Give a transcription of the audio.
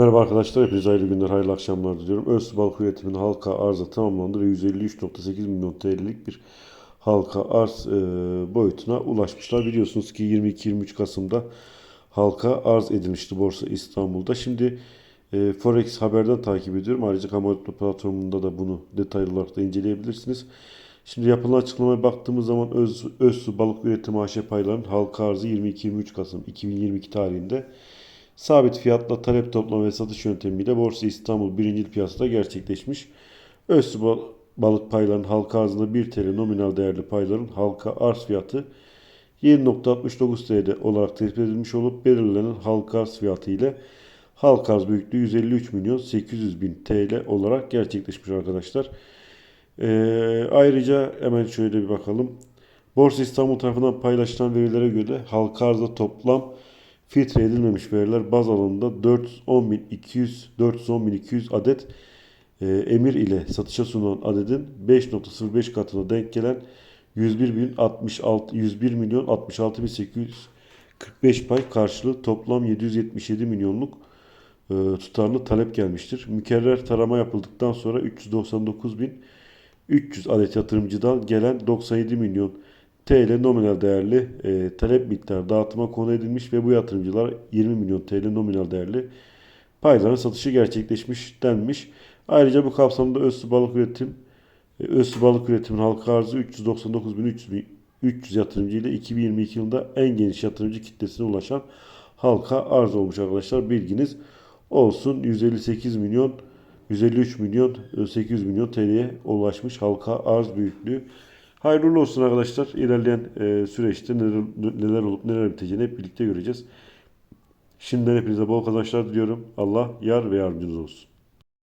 Merhaba arkadaşlar, hepinize hayırlı günler, hayırlı akşamlar diliyorum. Öz balık üretiminin halka arzı tamamlandı ve 153.8 milyon TL'lik bir halka arz e, boyutuna ulaşmışlar. Biliyorsunuz ki 22-23 Kasım'da halka arz edilmişti Borsa İstanbul'da. Şimdi e, Forex haberden takip ediyorum. Ayrıca Kamuoyu platformunda da bunu detaylı olarak da inceleyebilirsiniz. Şimdi yapılan açıklamaya baktığımız zaman Öz, Özsu Balık Üretimi AŞ paylarının halka arzı 22-23 Kasım 2022 tarihinde sabit fiyatla talep toplama ve satış yöntemiyle Borsa İstanbul birincil piyasada gerçekleşmiş. Bal- balık paylarının halka arzında 1 TL nominal değerli payların halka arz fiyatı 7.69 TL olarak tespit edilmiş olup belirlenen halka arz fiyatı ile halka arz büyüklüğü 153 milyon 800 bin TL olarak gerçekleşmiş arkadaşlar. Ee, ayrıca hemen şöyle bir bakalım. Borsa İstanbul tarafından paylaşılan verilere göre halka arzda toplam filtre edilmemiş veriler baz alanında 410.200 410.200 adet e, emir ile satışa sunulan adedin 5.05 katına denk gelen 101.066 101 milyon 66.845 pay karşılığı toplam 777 milyonluk e, tutarlı talep gelmiştir. Mükerrer tarama yapıldıktan sonra 399.300 adet yatırımcıdan gelen 97 milyon TL nominal değerli e, talep miktarı dağıtıma konu edilmiş ve bu yatırımcılar 20 milyon TL nominal değerli payların satışı gerçekleşmiş denmiş. Ayrıca bu kapsamda Özsu Balık Üretim e, Özsu Balık Üretim'in halka arzı 399.300 300 yatırımcı ile 2022 yılında en geniş yatırımcı kitlesine ulaşan halka arz olmuş arkadaşlar. Bilginiz olsun 158 milyon 153 milyon 800 milyon TL'ye ulaşmış halka arz büyüklüğü. Hayırlı olsun arkadaşlar. İlerleyen e, süreçte neler, neler olup neler biteceğini hep birlikte göreceğiz. Şimdiden hepinize bol kazançlar diliyorum. Allah yar ve yardımcınız olsun.